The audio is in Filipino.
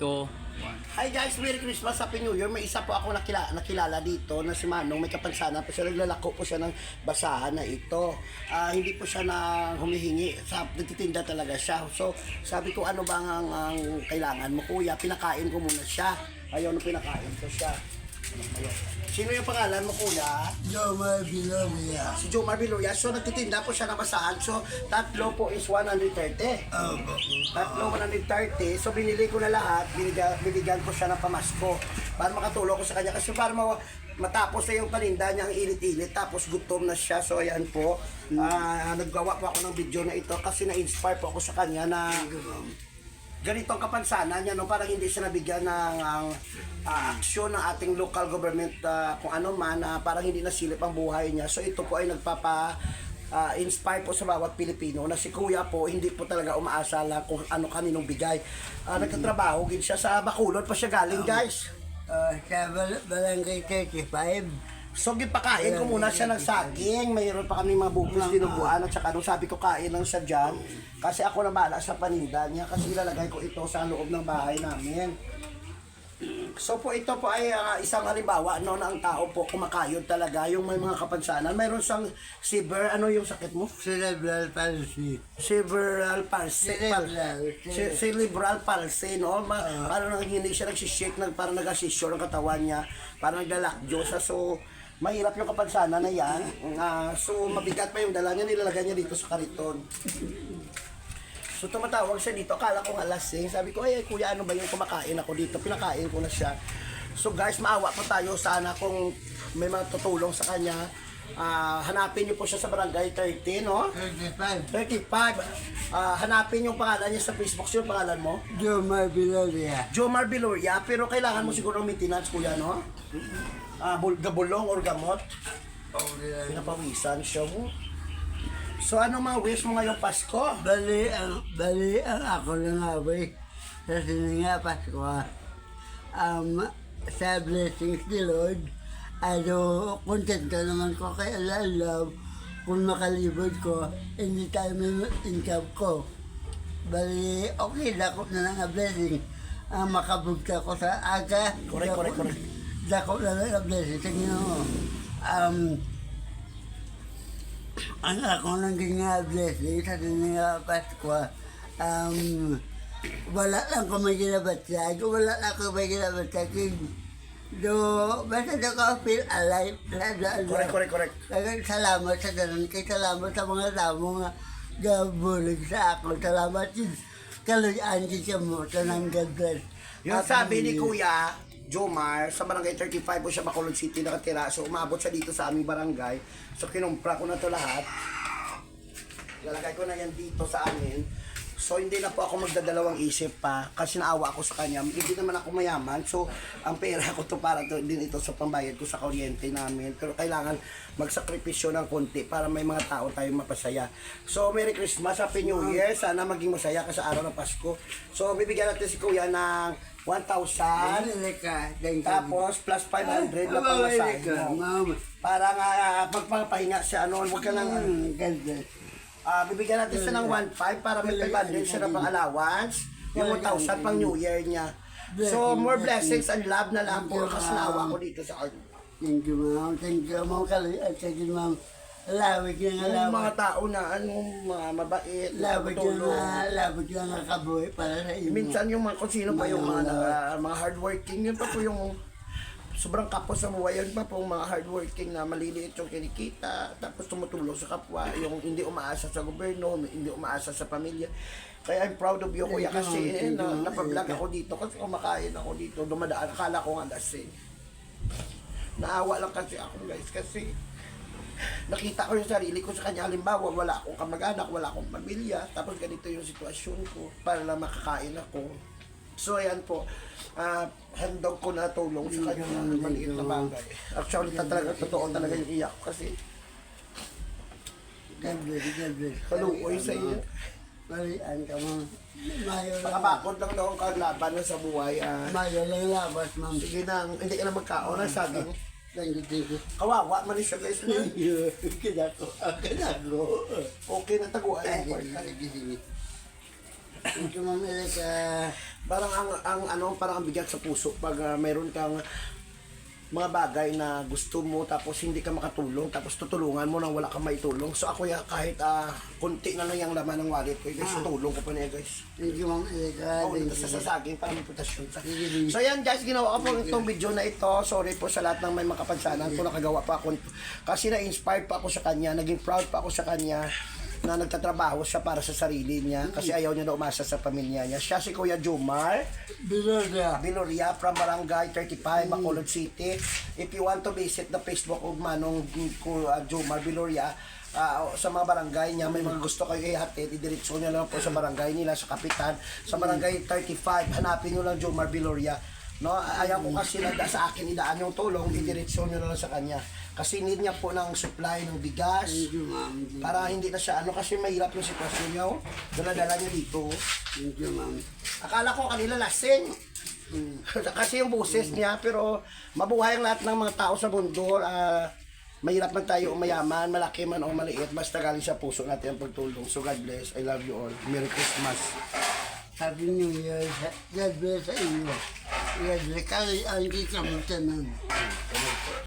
2, Hi guys, Merry Christmas, Happy New Year. May isa po ako nakilala, nakilala dito na si Manong, may kapansanan po siya, naglalako po siya ng basahan na ito. Ah, hindi po siya na humihingi, sa, nagtitinda talaga siya. So, sabi ko, ano bang ang, ang kailangan mo kuya? Pinakain ko muna siya. Ayaw na pinakain ko siya. Sino yung pangalan mo kuya? Jomar Bilonia. Si Joe Marviloya. So, nagtitinda po siya ng basahan. So, tatlo po is 130. Opo. Tatlo 130. So binili ko na lahat, binigyan, binigyan ko siya ng pamasko para makatulong ko sa kanya kasi para ma- matapos na yung paninda niya ang init-init tapos gutom na siya. So ayan po, Ah, naggawa po ako ng video na ito kasi na-inspire po ako sa kanya na ganito ang kapansanan niya, no? parang hindi siya nabigyan ng ang, ah, aksyon ng ating local government ah, kung ano man, na parang hindi nasilip ang buhay niya. So ito po ay nagpapa ah, inspire po sa bawat Pilipino na si Kuya po hindi po talaga umaasa lang kung ano kaninong bigay. Uh, nagtatrabaho din siya sa Bacolod pa siya galing guys. Uh, sa Barangay 35. So gipakain ko muna siya ng saging, mayroon pa kami mga bupis dinuguan at saka nung sabi ko kain lang siya dyan. Kasi ako na bahala sa paninda niya kasi ilalagay ko ito sa loob ng bahay namin. So po ito po ay ah, isang halimbawa no na ang tao po kumakayod talaga yung may mga kapansanan. Mayroon siyang silver, ano yung sakit mo? Cerebral palsy. Cerebral palsy. Cerebral. Ce- cerebral palsy, no? Ma- parang nanginig siya, nagsishake, nag, parang nag-assisure ang katawan niya, parang naglalakdiyosa. So, mahirap yung kapansanan na yan. Ah, so, mabigat pa yung dala niya, nilalagay niya dito sa kariton. So tumatawag siya dito, akala ko nga lasing. Sabi ko, ay kuya, ano ba yung kumakain ako dito? Pinakain ko na siya. So guys, maawa po tayo sana kung may mga tutulong sa kanya. Ah, hanapin niyo po siya sa barangay 30, no? 35. 35. Ah, hanapin yung pangalan niya sa Facebook. Sino yung pangalan mo? Jomar Bilonia. Jomar Biloria, pero kailangan mo siguro maintenance, kuya, no? Bul- gabulong or gamot. Pinapawisan siya mo. So, ano mga wish mo ngayong Pasko? Bali ang, bali ang ako lang away sa sininga Pasko. Um, sa blessings ni Lord, ano, kontento naman ko kay Allah kung makalibod ko, hindi tayo may income ko. Bali, okay, dako na lang ang blessing. Ang makabugta ko sa aga. Correct, correct, correct. Dako na lang ang blessing. Tingnan mo. Um, ang ako nang nga blessing sa nga Pasko, um, wala lang ko may ginabatyag, wala lang ko may ginabatyag. Do, basta do ko feel alive. Correct, correct, correct. Talagang salamat sa ganun. Kay salamat sa mga tamo nga gabulig sa ako. Salamat yun. Kaluyaan siya mo. Tanang God bless. Yung sabi ni. Kuya Jomar, sa barangay 35 po siya Bacolod City nakatira. So umabot siya dito sa aming barangay. So kinumpra ko na to lahat. Lalagay ko na yan dito sa amin. So hindi na po ako magdadalawang isip pa kasi naawa ako sa kanya. Hindi naman ako mayaman. So ang pera ko to para to din ito sa pambayad ko sa kuryente namin. Pero kailangan magsakripisyo ng konti para may mga tao tayong mapasaya. So Merry Christmas, Happy New Year. Sana maging masaya ka sa araw ng Pasko. So bibigyan natin si Kuya ng 1,000. Bumili ka. Thank you. Tapos plus 500 na pamasahe mo. Para nga magpapahinga siya ano, wag ka lang Mm, God Ah, bibigyan natin siya ng 1.5 para may 500 siya ng pang allowance. Yung 1,000 pang New Year niya. So, more blessings and love na lang po kasi naawa ko dito sa kanya. Thank you, ma'am. Thank you, ma'am. Thank you, ma'am. Lawig na nga, Yung lawig. mga tao na ano, mga mabait, Lawig na nga, lawig na nga kabuhay para sa inyo. Minsan yung mga kung sino pa yung mga, mga hardworking, yun pa po yung sobrang kapos sa buhay, yun pa po mga hardworking na maliliit yung kinikita, tapos tumutulong sa kapwa, yung hindi umaasa sa gobyerno, hindi umaasa sa pamilya. Kaya I'm proud of you, kuya, kasi eh, na, napablog ako dito, kasi kumakain ako dito, dumadaan, akala ko nga lasing. Naawa lang kasi ako guys, kasi nakita ko yung sarili ko sa kanya. Halimbawa, wala akong kamag-anak, wala akong pamilya, tapos ganito yung sitwasyon ko para lang makakain ako. So, ayan po. ah handog ko na tulong sa kanya na maliit na bagay. Actually, ta- talaga, totoo talaga yung iyak kasi God bless, God bless. kaluoy sa iyo. Balian ka, ma'am. Mayo lang. Pakabakod lang daw ang kaglaban na sa buhay. ah. Mayo lang labas, ma'am. sige na, hindi ka na magkaon ng saging. Thank you, thank you. Kawawa man siya guys. Kinako. Kinako. Okay na taguan sige, sige, you, Ma'am Erika. Parang ang, ang ano, parang ang bigat sa puso pag ah, meron kang mga bagay na gusto mo tapos hindi ka makatulong tapos tutulungan mo nang wala kang maitulong. So ako ya kahit ah, konti na lang yung laman ng wallet ko, guys, tulong ko pa niya, guys. Thank you, Ma'am. Oh, Thank ito sa you. sasaging para may putasyon. Sige. So yan guys, ginawa ko po itong video na ito. Sorry po sa lahat ng may makapansanan kung nakagawa pa ako. Kasi na-inspired pa ako sa kanya, naging proud pa ako sa kanya na nagtatrabaho siya para sa sarili niya kasi ayaw niya na umasa sa pamilya niya. Siya si Kuya Jomar. Biloria. Biloria from Barangay 35, Bacolod City. If you want to visit the Facebook of Manong uh, Jomar Biloria, ah, sa mga barangay niya, may mga gusto kayo ihatid, idiretso niyo lang po sa barangay nila, sa kapitan. Sa barangay 35, hanapin niyo lang Jomar Biloria. No, ayaw ko kasi na sa akin idaan yung tulong, idiretso niyo na lang sa kanya. Kasi need niya po ng supply ng bigas, Thank you, Ma'am. para hindi na siya ano kasi mahirap yung sitwasyon niya. oh. Dala-dala niya dito. Thank you, Ma'am. Akala ko kanila lasing. Kasi yung boses niya, pero mabuhay ang lahat ng mga tao sa mundo. ah, mahirap man tayo o mayaman, malaki man o maliit, basta galing sa puso natin ang pagtulong. So God bless. I love you all. Merry Christmas. Happy New Year. God bless sa inyo. God bless. Kali ang kikamutan nun.